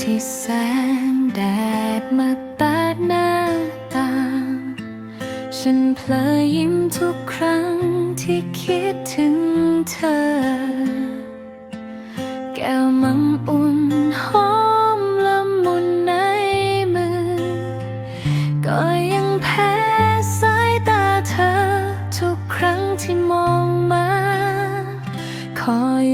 ที่แสงแดดมาตาดหน้าต่าง ฉันเพลอยิ้มทุกครั้งที่คิดถึงเธอ แก้วมังอุ่นหอมละมุนในมือ ก็ยังแพ้สายตาเธอ ทุกครั้งที่มองมาขอย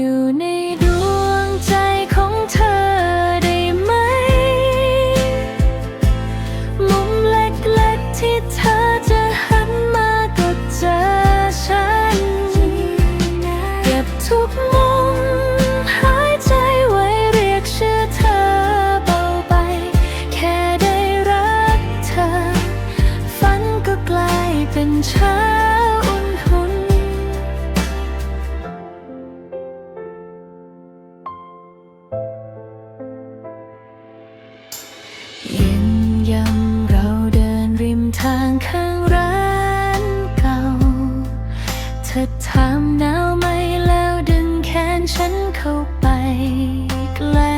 เป็นเช้าอุ่นหุนเย็นยำเราเดินริมทางข้างร้านเก่า เธอถามหนาวไหมแล้วดึงแขนฉันเข้าไปใกล้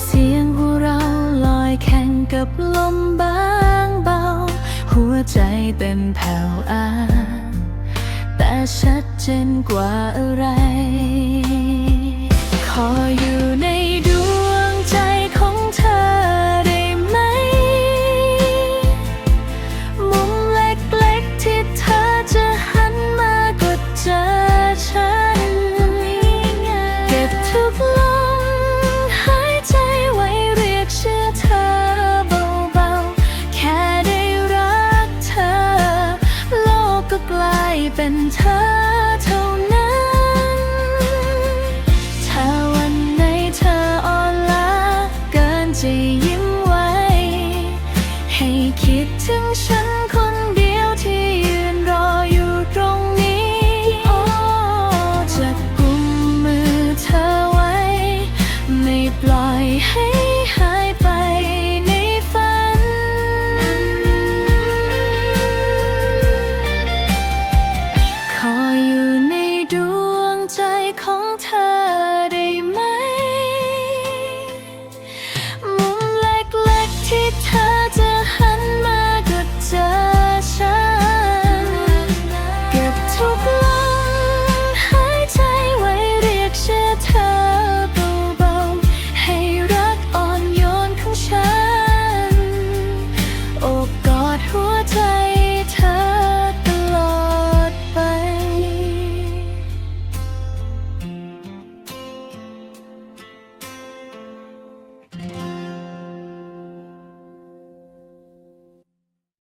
เสียงหัวเราลอยแข่งกับลมบางเบา ใจเต้นแผ่วอาแต่ชัดเจนกว่าอะไร ขออยู่ใน ให้คิดถึงฉันคนเดียวที่ยืนรออยู่ตรงนี้ โอ้จะกุมมือเธอไว้ ไม่ปล่อยให้